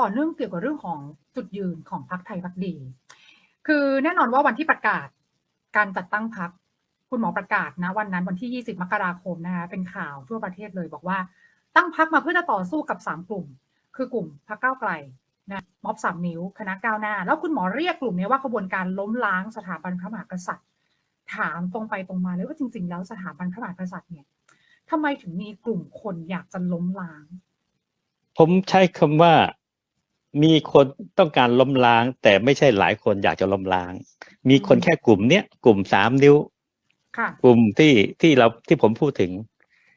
ต่อเนื่องเกี่ยวกับเรื่องของจุดยืนของพรรคไทยพักดี คือแน่นอนว่าวันที่ประกาศการจัดตั้งพรรคคุณหมอประกาศนะวันนั้นวันที่ 20 มกราคมนะคะเป็นข่าวทั่วประเทศเลยบอกว่าตั้งพรรคมาเพื่อจะต่อสู้กับ 3 กลุ่ม คือกลุ่มพรรคก้าวไกลนะม็อบสามนิ้ว คณะก้าวหน้า แล้วคุณหมอเรียกกลุ่มนี้ว่าขบวนการล้มล้างสถาบันพระมหากษัตริย์ ถามตรงไปตรงมาเลยว่าจริง ๆ แล้วสถาบันพระมหากษัตริย์เนี่ยทำไมถึงมีกลุ่มคนอยากจะล้มล้าง ผมใช้คำว่า มีคนต้องการล้มล้าง แต่ไม่ใช่หลายคนอยากจะล้มล้าง มีคนแค่กลุ่มเนี้ยกลุ่มสามนิ้วค่ะกลุ่มที่ที่เราที่ผมพูดถึง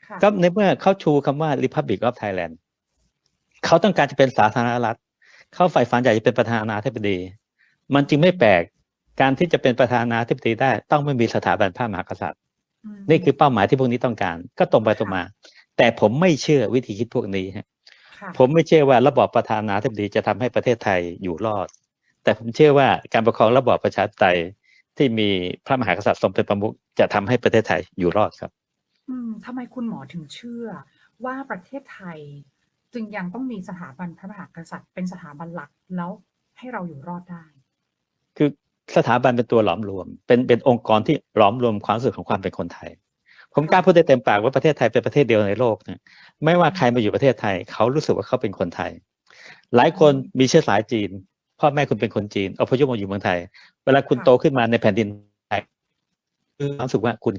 ค่ะก็ในเมื่อเขาชูคำว่า Republic of Thailand เขาต้องการจะเป็นสาธารณรัฐ เขาใฝ่ฝันอยากจะเป็นประธานาธิบดี มันจึงไม่แปลกการที่จะเป็นประธานาธิบดีได้ ต้องไม่มีสถาบันพระมหากษัตริย์มนี่คือเป้าหมายที่พวกนี้ต้องการ ก็ตรงไปตรงมา แต่ผมไม่เชื่อวิธีคิดพวกนี้ฮะค่ะ ผมไม่เชื่อว่าระบอบประธานาธิบดีจะทำให้ประเทศไทยอยู่รอด แต่ผมเชื่อว่าการปกครองระบอบประชาธิปไตยที่มีพระมหากษัตริย์ทรงเป็นประมุขจะทำให้ประเทศไทยอยู่รอดครับ อืมทำไมคุณหมอถึงเชื่อว่าประเทศไทย จึงยังต้องมีสถาบันพระมหากษัตริย์เป็นสถาบันหลักแล้วให้เราอยู่รอดได้ คือสถาบันเป็นตัวหลอมรวม เป็นเป็นองค์กรที่หลอมรวมความรู้สึกของความเป็นคนไทย ผมกล้าพูดได้เต็มปากว่าประเทศไทยเป็นประเทศเดียวในโลกนะไม่ว่าใครมาอยู่ประเทศไทย เขารู้สึกว่าเขาเป็นคนไทย หลายคนมีเชื้อสายจีนพ่อแม่คุณเป็นคนจีนอพยพมาอยู่เมืองไทย เวลาคุณโตขึ้นมาในแผ่นดินไทยคือรู้สึกว่าคุณ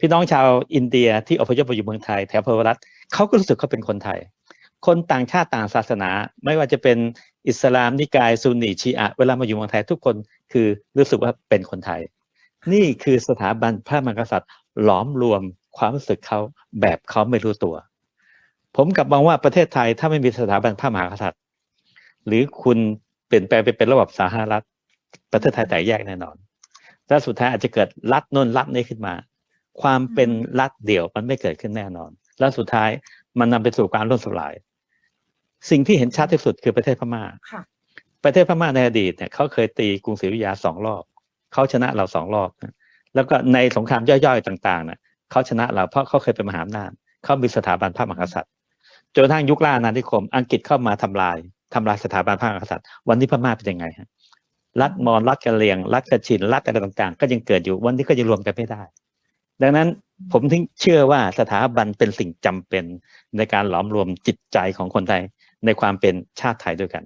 พี่น้องชาวอินเดียที่อพยพมาอยู่เมืองไทย แถวพรัตเขาก็รู้สึกเขาเป็นคนไทย คนต่างชาติต่างศาสนา ไม่ว่าจะเป็นอิสลามนิกายซุนนีชีอะเวลามาอยู่เมืองไทยทุกคนคือรู้สึกว่าเป็นคนไทย นี่คือสถาบันพระมหากษัตริย์ หลอมรวมความรู้สึกเขาแบบเขาไม่รู้ตัว ผมกลับมองว่าประเทศไทยถ้าไม่มีสถาบันพระมหากษัตริย์ หรือคุณเปลี่ยนแปลงไปเป็นระบบสาธารณรัฐ ประเทศไทยแตกแยกแน่นอนและสุดท้ายอาจจะเกิดรัฐโน่นรัฐนี้ขึ้นมา ความเป็นรัฐเดี่ยวมันไม่เกิดขึ้นแน่นอน และสุดท้ายมันนำไปสู่การล่มสลาย สิ่งที่เห็นชัดที่สุดคือประเทศพม่าค่ะประเทศพม่าในอดีตเนี่ยเขาเคยตีกรุงศรีอยุธยาสองรอบเขาชนะเราสองรอบนะ แล้วก็ในสงครามย่อยๆต่างๆเนี่ยเขาชนะเราเพราะเขาเคยเป็นมหาอำนาจเขามีสถาบันพระมหากษัตริย์จนกระทั่งยุคล่าอาณานิคม อังกฤษเข้ามาทำลายทำลายสถาบันพระมหากษัตริย์ วันนี้พม่าเป็นยังไงฮะรัฐมอญรัฐกะเหรียงรัฐกระชินรัฐอะไรต่างๆ ก็ยังเกิดอยู่วันนี้ก็ยังรวมกันไม่ได้ ดังนั้นผมถึงเชื่อว่าสถาบันเป็นสิ่งจำเป็นในการหลอมรวมจิตใจของคนไทยในความเป็นชาติไทยด้วยกัน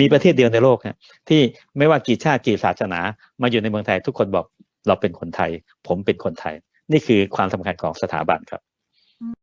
มีประเทศเดียวในโลกฮะที่ไม่ว่ากี่ชาติกี่ศาสนา มาอยู่ในเมืองไทยทุกคนบอก เราเป็นคนไทย ผมเป็นคนไทย นี่คือความสำคัญของสถาบันครับ